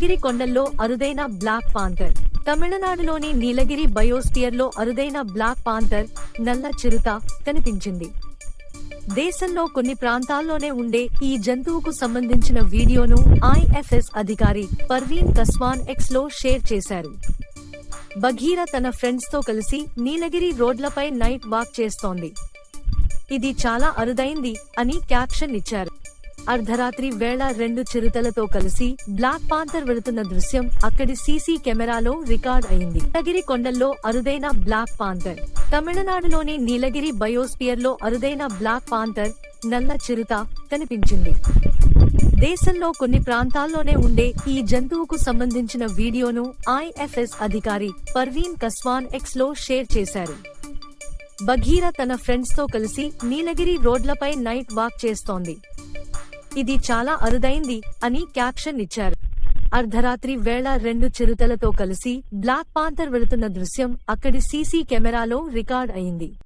నీలగిరి కొండల్లో అరుదైన black panther. తమిళనాడులోని నీలగిరి బయోస్పియర్లో అరుదైన బ్లాక్ పాంథర్ నల్ల చిరుత కనిపించింది. దేశంలో కొన్ని ప్రాంతాల్లోనే ఉండే ఈ జంతువుకు సంబంధించిన వీడియోను ఐఎఫ్ఎస్ అధికారి పర్వీన్ కస్వాన్ ఎక్స్లో షేర్ చేశారు. బఘీర తన ఫ్రెండ్స్తో కలిసి నీలగిరి రోడ్లపై నైట్ వాక్ చేస్తోంది. ఇది చాలా అరుదైంది అని క్యాప్షన్ ఇచ్చారు. అర్ధరాత్రి వేళ రెండు చిరుతలతో కలిసి బ్లాక్ పాంతర్ వెళుతున్న దృశ్యం అక్కడి సీసీ కెమెరాలో రికార్డ్ అయింది. నీలగిరి కొండల్లో అరుదైన బ్లాక్ పాంతర్ తమిళనాడులోని నీలగిరి బయోస్పియర్లో అరుదైన బ్లాక్ పాంతర్ నల్ల చిరుత కనిపించింది. దేశంలో కొన్ని ప్రాంతాల్లోనే ఉండే ఈ జంతువుకు సంబంధించిన వీడియోను ఐఎఫ్ఎస్ అధికారి పర్వీన్ కస్వాన్ ఎక్స్లో షేర్ చేశారు. బఘీర తన ఫ్రెండ్స్తో కలిసి నీలగిరి రోడ్లపై నైట్ వాక్ చేస్తోంది. ఇది చాలా అరుదైంది అని క్యాప్షన్ ఇచ్చారు. అర్ధరాత్రి వేళ రెండు చిరుతలతో కలిసి బ్లాక్ పాంతర్ వెళుతున్న దృశ్యం అక్కడి సీసీ కెమెరాలో రికార్డ్ అయింది.